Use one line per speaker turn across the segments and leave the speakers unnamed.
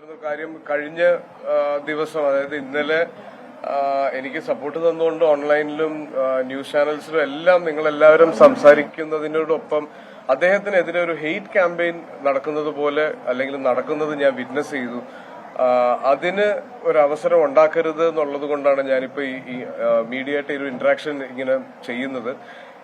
ഉണ്ടായിരുന്നു കാര്യം കഴിഞ്ഞ ദിവസം അതായത് ഇന്നലെ എനിക്ക് സപ്പോർട്ട് തന്നുകൊണ്ട് ഓൺലൈനിലും ന്യൂസ് ചാനൽസിലും എല്ലാം നിങ്ങൾ എല്ലാവരും സംസാരിക്കുന്നതിനോടൊപ്പം അദ്ദേഹത്തിനെതിരെ ഒരു ഹെയ്റ്റ് ക്യാമ്പയിൻ നടക്കുന്നത് പോലെ അല്ലെങ്കിൽ നടക്കുന്നത് ഞാൻ വിറ്റ്നസ് ചെയ്തു. അതിന് ഒരു അവസരം ഉണ്ടാക്കരുത് എന്നുള്ളത് കൊണ്ടാണ് ഞാനിപ്പോ ഈ ഈ മീഡിയ ആയിട്ട് ഒരു ഇന്ററാക്ഷൻ ഇങ്ങനെ ചെയ്യുന്നത്.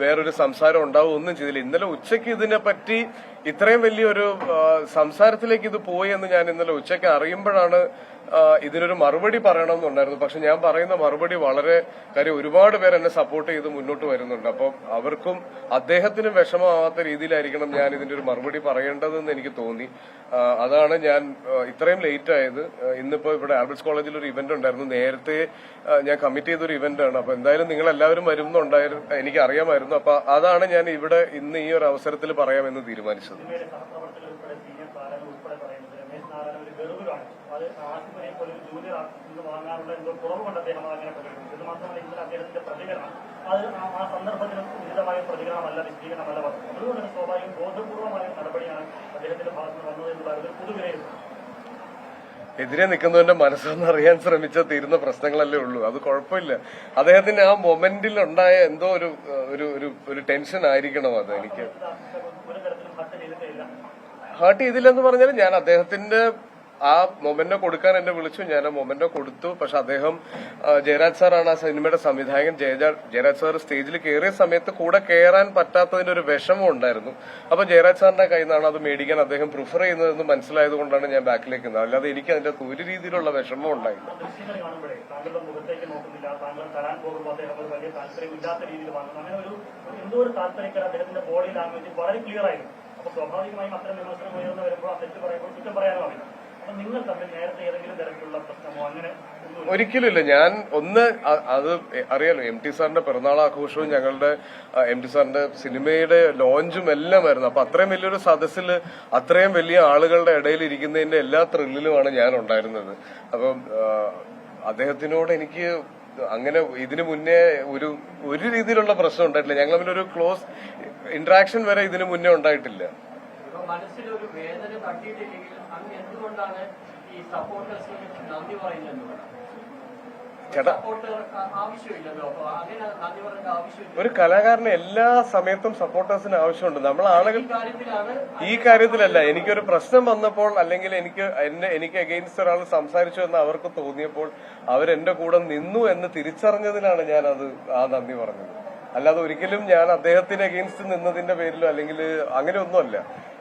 വേറൊരു സംസാരം ഉണ്ടാവും ഒന്നും ചെയ്തില്ല. ഇന്നലെ ഉച്ചയ്ക്ക് ഇതിനെപ്പറ്റി ഇത്രയും വലിയൊരു സംസാരത്തിലേക്ക് ഇത് പോയി എന്ന് ഞാൻ ഇന്നലെ ഉച്ചയ്ക്ക് അറിയുമ്പോഴാണ് ഇതിനൊരു മറുപടി പറയണമെന്നുണ്ടായിരുന്നു. പക്ഷെ ഞാൻ പറയുന്ന മറുപടി വളരെ കാര്യം ഒരുപാട് പേർ എന്നെ സപ്പോർട്ട് ചെയ്ത് മുന്നോട്ട് വരുന്നുണ്ട്. അപ്പം അവർക്കും അദ്ദേഹത്തിനും വിഷമമാവാത്ത രീതിയിലായിരിക്കണം ഞാൻ ഇതിന്റെ ഒരു മറുപടി പറയേണ്ടതെന്ന് എനിക്ക് തോന്നി. അതാണ് ഞാൻ ഇത്രയും ലേറ്റ് ആയത്. ഇന്നിപ്പോ ഇവിടെ ആൽബർട്സ് കോളേജിൽ ഒരു ഇവന്റ് ഉണ്ടായിരുന്നു. നേരത്തെ ഞാൻ കമ്മിറ്റ് ചെയ്ത ഒരു ഇവന്റ് ആണ്. അപ്പൊ എന്തായാലും നിങ്ങൾ എല്ലാവരും വരുന്നുണ്ടായിരുന്നു. എനിക്ക് അറിയാമായിരുന്നു അപ്പൊ അതാണ് ഞാൻ ഇവിടെ ഇന്ന് ഈ ഒരു അവസരത്തിൽ പറയാമെന്ന് തീരുമാനിച്ചത്.
സ്വാഭാവികം ബോധപൂർവമായ നടപടിയാണ് അദ്ദേഹത്തിന്റെ ഭാഗത്ത് വന്നത് എന്നുള്ളത് ഒരു പൊതുവിലയിരുത്തൽ.
എതിരെ നിൽക്കുന്നവന്റെ മനസ്സെന്ന് അറിയാൻ ശ്രമിച്ചാൽ തീരുന്ന പ്രശ്നങ്ങളല്ലേ ഉള്ളൂ. അത് കുഴപ്പമില്ല. അദ്ദേഹത്തിന് ആ മൊമെന്റിൽ ഉണ്ടായ എന്തോ ഒരു ഒരു ഒരു ഒരു ടെൻഷൻ ആയിരിക്കണം അത് എനിക്ക്. ഹേർട്ട് ചെയ്തില്ലെന്ന് പറഞ്ഞാൽ ഞാൻ അദ്ദേഹത്തിന്റെ ആ മൊമെന്റോ കൊടുക്കാൻ എന്നെ വിളിച്ചു. ഞാൻ ആ മൊമെന്റോ കൊടുത്തു. പക്ഷെ അദ്ദേഹം ജയരാജ് സാറാണ് ആ സിനിമയുടെ സംവിധായകൻ. ജയരാജ് സാർ സ്റ്റേജിൽ കയറിയ സമയത്ത് കൂടെ കയറാൻ പറ്റാത്തതിന്റെ ഒരു വിഷമം ഉണ്ടായിരുന്നു. അപ്പൊ ജയരാജ് സാറിന്റെ കയ്യിൽ നിന്നാണ് അത് മേടിക്കാൻ അദ്ദേഹം പ്രിഫർ ചെയ്യുന്നതെന്ന് മനസ്സിലായത് കൊണ്ടാണ് ഞാൻ ബാക്കിലേക്ക് നിന്നത്. അല്ലാതെ എനിക്ക് അതിന്റെ ഒരു രീതിയിലുള്ള വിഷമം ഉണ്ടായില്ല.
വളരെ ക്ലിയർ ആയിരുന്നു. അപ്പൊ സ്വാഭാവികമായും അത്തരം വിമർശനം ഉയർന്നു വരുമ്പോൾ തെറ്റ് പറയുമ്പോൾ കുറ്റം പറയാനും നിങ്ങൾ തമ്മിൽ നേരത്തെ ഏതെങ്കിലും തരത്തിലുള്ള പ്രശ്നമോ അങ്ങനെ
ഒരിക്കലുമില്ല. ഞാൻ ഒന്ന് അത് അറിയാലോ എം ടി സാറിന്റെ പിറന്നാൾ ആഘോഷവും ഞങ്ങളുടെ എം ടി സാറിന്റെ സിനിമയുടെ ലോഞ്ചും എല്ലാം ആയിരുന്നു അപ്പൊ അത്രയും വലിയൊരു സദസ്സിൽ അത്രയും വലിയ ആളുകളുടെ ഇടയിൽ ഇരിക്കുന്നതിന്റെ എല്ലാ ത്രില്ലിലുമാണ് ഞാൻ ഉണ്ടായിരുന്നത്. അപ്പം അദ്ദേഹത്തിനോട് എനിക്ക് അങ്ങനെ ഇതിനു മുന്നേ ഒരു ഒരു രീതിയിലുള്ള പ്രശ്നം ഉണ്ടായിട്ടില്ല. ഞങ്ങൾ തമ്മിൽ ഒരു ക്ലോസ് ഇന്ററാക്ഷൻ വരെ ഇതിനു മുന്നേ ഉണ്ടായിട്ടില്ല.
മനസ്സിലൊരു വേദന തട്ടിയിട്ടില്ലെങ്കിൽ എന്തുകൊണ്ടാണ് ഈ സപ്പോർട്ടേഴ്സിന് നന്ദി പറയുന്നത്
ചേട്ടാ. ഒരു കലാകാരന് എല്ലാ സമയത്തും സപ്പോർട്ടേഴ്സിന് ആവശ്യമുണ്ട്. നമ്മൾ ആളുകൾ
ഈ
കാര്യത്തിലല്ല എനിക്കൊരു പ്രശ്നം വന്നപ്പോൾ അല്ലെങ്കിൽ എനിക്ക് എന്നെ എനിക്ക് അഗെയിൻസ്റ്റ് ഒരാൾ സംസാരിച്ചു എന്ന് അവർക്ക് തോന്നിയപ്പോൾ അവരെന്റെ കൂടെ നിന്നു എന്ന് തിരിച്ചറിഞ്ഞതിനാണ് ഞാൻ അത് ആ നന്ദി പറഞ്ഞത്. അല്ലാതെ ഒരിക്കലും ഞാൻ അദ്ദേഹത്തിന് അഗെയിൻസ്റ്റ് നിന്നതിന്റെ പേരിലോ അല്ലെങ്കിൽ അങ്ങനെ ഒന്നുമല്ല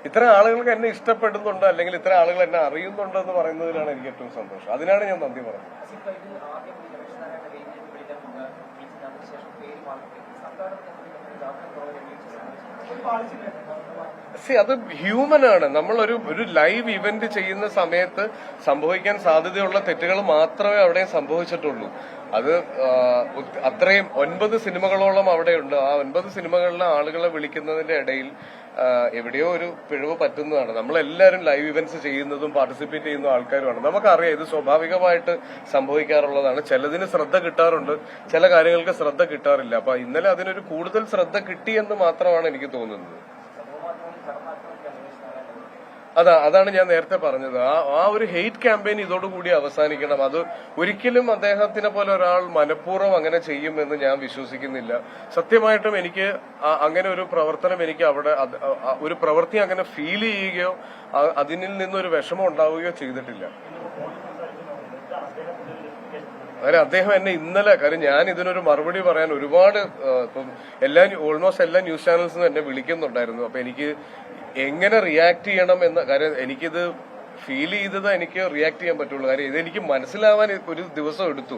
ഇത്ര ആളുകൾക്ക് എന്നെ ഇഷ്ടപ്പെടുന്നുണ്ട്? അല്ലെങ്കിൽ ഇത്ര ആളുകൾ എന്നെ അറിയുന്നുണ്ട് എന്ന് പറയുന്നതിലാണ് എനിക്ക് ഏറ്റവും സന്തോഷം. അതിനാണ് ഞാൻ നന്ദി
പാളിച്ചില്ല.
സി അത് ഹ്യൂമൻ ആണ്. നമ്മൾ ഒരു ലൈവ് ഇവന്റ് ചെയ്യുന്ന സമയത്ത് സംഭവിക്കാൻ സാധ്യതയുള്ള തെറ്റുകൾ മാത്രമേ അവിടെ സംഭവിച്ചിട്ടുള്ളൂ. അത് അത്രയും ഒൻപത് സിനിമകളോളം അവിടെയുണ്ട്. ആ ഒൻപത് സിനിമകളിലെ ആളുകളെ വിളിക്കുന്നതിന്റെ ഇടയിൽ എവിടെയോ ഒരു പിഴവ് പറ്റുന്നതാണ്. നമ്മളെല്ലാവരും ലൈവ് ഇവന്റ്സ് ചെയ്യുന്നതും പാർട്ടിസിപ്പേറ്റ് ചെയ്യുന്ന ആൾക്കാരുമാണ്. നമുക്കറിയാം ഇത് സ്വാഭാവികമായിട്ട് സംഭവിക്കാറുള്ളതാണ്. ചിലതിന് ശ്രദ്ധ കിട്ടാറുണ്ട്. ചില കാര്യങ്ങൾക്ക് ശ്രദ്ധ കിട്ടാറില്ല. അപ്പൊ ഇന്നലെ അതിനൊരു കൂടുതൽ ശ്രദ്ധ കിട്ടിയെന്ന് മാത്രമാണ് എനിക്ക് തോന്നുന്നത്. അതാ അതാണ് ഞാൻ നേരത്തെ പറഞ്ഞത്. ആ ആ ഒരു ഹെയ്റ്റ് ക്യാമ്പയിൻ ഇതോടുകൂടി അവസാനിക്കണം. അത് ഒരിക്കലും അദ്ദേഹത്തിനെ പോലെ ഒരാൾ മനഃപൂർവം അങ്ങനെ ചെയ്യുമെന്ന് ഞാൻ വിശ്വസിക്കുന്നില്ല. സത്യമായിട്ടും എനിക്ക് അങ്ങനെ ഒരു പ്രവർത്തനം എനിക്ക് അവിടെ ഒരു പ്രവൃത്തി അങ്ങനെ ഫീൽ ചെയ്യുകയോ അതിനിൽ നിന്നൊരു വിഷമം ഉണ്ടാവുകയോ ചെയ്തിട്ടില്ല. കാര്യം അദ്ദേഹം എന്നെ ഇന്നലെ കാര്യം ഞാൻ ഇതിനൊരു മറുപടി പറയാൻ ഒരുപാട് ഇപ്പം എല്ലാ ഓൾമോസ്റ്റ് എല്ലാ ന്യൂസ് ചാനൽസ് എന്നെ വിളിക്കുന്നുണ്ടായിരുന്നു. അപ്പൊ എനിക്ക് എങ്ങനെ റിയാക്ട് ചെയ്യണം എന്ന കാര്യം എനിക്കിത് ഫീൽ ചെയ്തത് എനിക്ക് റിയാക്ട് ചെയ്യാൻ പറ്റുള്ളൂ. കാര്യം ഇത് എനിക്ക് മനസ്സിലാവാൻ ഒരു ദിവസം എടുത്തു.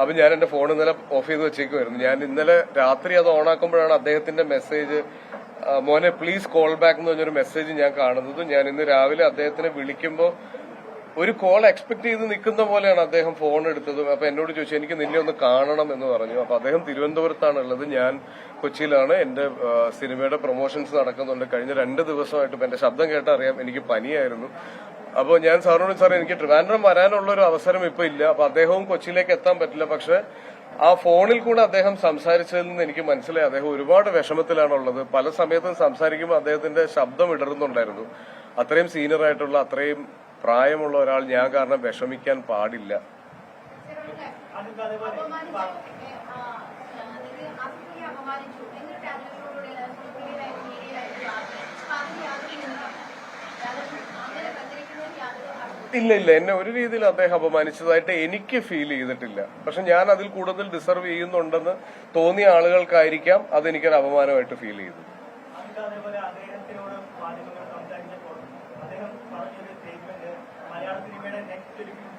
അപ്പൊ ഞാൻ എന്റെ ഫോൺ ഇന്നലെ ഓഫ് ചെയ്ത് വെച്ചേക്കുമായിരുന്നു ഞാൻ ഇന്നലെ രാത്രി അത് ഓണാക്കുമ്പോഴാണ് അദ്ദേഹത്തിന്റെ മെസ്സേജ് മോനെ പ്ലീസ് കോൾ ബാക്ക് എന്ന് പറഞ്ഞൊരു മെസ്സേജ് ഞാൻ കാണുന്നത്. ഞാൻ ഇന്ന് രാവിലെ അദ്ദേഹത്തിനെ വിളിക്കുമ്പോൾ ഒരു കോൾ എക്സ്പെക്ട് ചെയ്ത് നിൽക്കുന്ന പോലെയാണ് അദ്ദേഹം ഫോൺ എടുത്തത്. അപ്പൊ എന്നോട് ചോദിച്ചു എനിക്ക് നിന്നെ ഒന്ന് കാണണം എന്ന് പറഞ്ഞു. അപ്പൊ അദ്ദേഹം തിരുവനന്തപുരത്താണ് ഉള്ളത് ഞാൻ കൊച്ചിയിലാണ്. എന്റെ സിനിമയുടെ പ്രൊമോഷൻസ് നടക്കുന്നുണ്ട്. കഴിഞ്ഞ രണ്ട് ദിവസമായിട്ട് എന്റെ ശബ്ദം കേട്ടറിയാം എനിക്ക് പനിയായിരുന്നു. അപ്പോൾ ഞാൻ സാറിനോട് സാർ എനിക്ക് ട്രിവാൻഡ്രം വരാനുള്ള ഒരു അവസരം ഇപ്പൊ ഇല്ല. അപ്പൊ അദ്ദേഹവും കൊച്ചിയിലേക്ക് എത്താൻ പറ്റില്ല. പക്ഷെ ആ ഫോണിൽ കൂടെ അദ്ദേഹം സംസാരിച്ചതിൽ നിന്ന് എനിക്ക് മനസ്സിലായി. അദ്ദേഹം ഒരുപാട് വിഷമത്തിലാണുള്ളത്. പല സമയത്തും സംസാരിക്കുമ്പോൾ അദ്ദേഹത്തിന്റെ ശബ്ദം ഇടറുന്നുണ്ടായിരുന്നു. അത്രയും സീനിയർ ആയിട്ടുള്ള അത്രയും പ്രായമുള്ള ഒരാൾ ഞാൻ കാരണം വിഷമിക്കാൻ പാടില്ല. ഇല്ല ഇല്ല. എന്നെ ഒരു രീതിയിൽ അദ്ദേഹം അപമാനിച്ചതായിട്ട് എനിക്ക് ഫീൽ ചെയ്തിട്ടില്ല. പക്ഷെ ഞാൻ അതിൽ കൂടുതൽ ഡിസർവ് ചെയ്യുന്നുണ്ടെന്ന് തോന്നിയ ആളുകൾക്കായിരിക്കാം അതെനിക്കൊരു അപമാനമായിട്ട് ഫീൽ ചെയ്തു
അതിപ്പോ അതേപോലെ അദ്ദേഹത്തിനോട് മാധ്യമങ്ങൾ സംസാരിച്ചപ്പോൾ അദ്ദേഹം പറഞ്ഞൊരു സ്റ്റേറ്റ്മെന്റ് മലയാള സിനിമയുടെ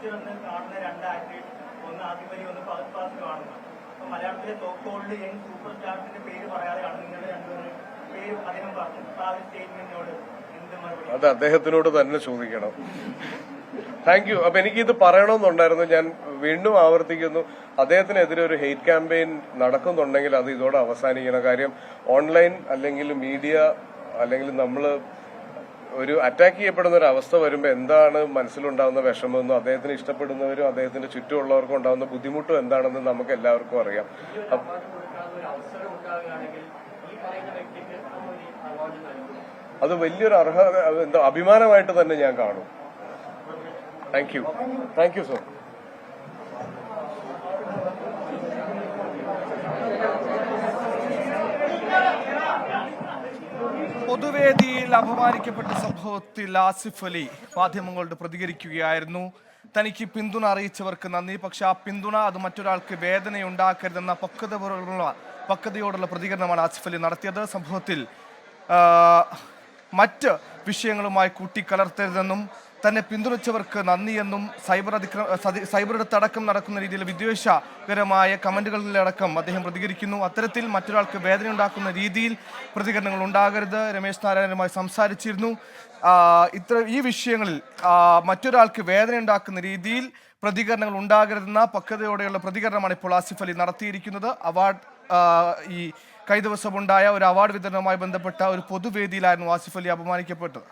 വന്ന് കാണുന്ന രണ്ട് ആക്ടേഴ്സ് ഒന്ന് ആദ്യപരി ഒന്ന് ഫഹദ് കാണുന്നു. അപ്പൊ മലയാളത്തിലെ തോക്കോളിൽ യങ് സൂപ്പർ സ്റ്റാർസിന്റെ പേര് പറയാതെയാണ് നിങ്ങളുടെ രണ്ടുപേരും പേര് അദ്ദേഹം പറഞ്ഞു അപ്പൊ ആ സ്റ്റേറ്റ്മെന്റിനോട് എന്ത് മറുപടി?
അത് അദ്ദേഹത്തിനോട് തന്നെ ചോദിക്കണം. താങ്ക് യു അപ്പൊ എനിക്ക് ഇത് പറയണമെന്നുണ്ടായിരുന്നു. ഞാൻ വീണ്ടും ആവർത്തിക്കുന്നു. അദ്ദേഹത്തിനെതിരെ ഒരു ഹെയ്റ്റ് ക്യാമ്പയിൻ നടക്കുന്നുണ്ടെങ്കിൽ അത് ഇതോടെ അവസാനിക്കണം. കാര്യം ഓൺലൈൻ അല്ലെങ്കിൽ മീഡിയ അല്ലെങ്കിൽ നമ്മൾ ഒരു അറ്റാക്ക് ചെയ്യപ്പെടുന്ന ഒരു അവസ്ഥ വരുമ്പോൾ എന്താണ് മനസ്സിലുണ്ടാകുന്ന വിഷമമെന്നും അദ്ദേഹത്തിന് ഇഷ്ടപ്പെടുന്നവരും അദ്ദേഹത്തിന്റെ ചുറ്റുമുള്ളവർക്കും ഉണ്ടാകുന്ന ബുദ്ധിമുട്ടും എന്താണെന്ന് നമുക്ക് എല്ലാവർക്കും അറിയാം. അത് വലിയൊരു അർഹത എന്താ അഭിമാനമായിട്ട് തന്നെ ഞാൻ കാണും. Thank you thank you sir
പൊതുവേദിയിൽ അപമാനിക്കപ്പെട്ട സംഭവത്തിൽ ആസിഫ് അലി മാധ്യമങ്ങളോട് പ്രതികരിക്കുകയായിരുന്നു. തനിക്ക് പിന്തുണ അറിയിച്ചവർക്ക് നന്ദി. പക്ഷെ ആ പിന്തുണ അത് മറ്റൊരാൾക്ക് വേദനയുണ്ടാക്കരുതെന്ന പക്വതയോടുള്ള പക്വതയോടുള്ള പ്രതികരണമാണ് ആസിഫ് അലി നടത്തിയത്. സംഭവത്തിൽ മറ്റ് വിഷയങ്ങളുമായി കൂട്ടിക്കലർത്തരുതെന്നും തന്നെ പിന്തുണച്ചവർക്ക് നന്ദിയെന്നും സൈബർ അതിക്രമ സൈബർ അടുത്തടക്കം നടക്കുന്ന രീതിയിൽ വിദ്വേഷകരമായ കമന്റുകളിലടക്കം അദ്ദേഹം പ്രതികരിക്കുന്നു. അത്തരത്തിൽ മറ്റൊരാൾക്ക് വേദനയുണ്ടാക്കുന്ന രീതിയിൽ പ്രതികരണങ്ങൾ ഉണ്ടാകരുത് രമേശ് നാരായണനുമായി സംസാരിച്ചിരുന്നു. ഇത്ര ഈ വിഷയങ്ങളിൽ മറ്റൊരാൾക്ക് വേദനയുണ്ടാക്കുന്ന രീതിയിൽ പ്രതികരണങ്ങൾ ഉണ്ടാകരുതെന്ന പക്വതയോടെയുള്ള പ്രതികരണമാണ് ഇപ്പോൾ ആസിഫ് അലി നടത്തിയിരിക്കുന്നത്. അവാർഡ് ഈ കഴിഞ്ഞ ദിവസമുണ്ടായ ഒരു അവാർഡ് വിതരണവുമായി ബന്ധപ്പെട്ട ഒരു പൊതുവേദിയിലായിരുന്നു ആസിഫ് അലി അപമാനിക്കപ്പെട്ടത്.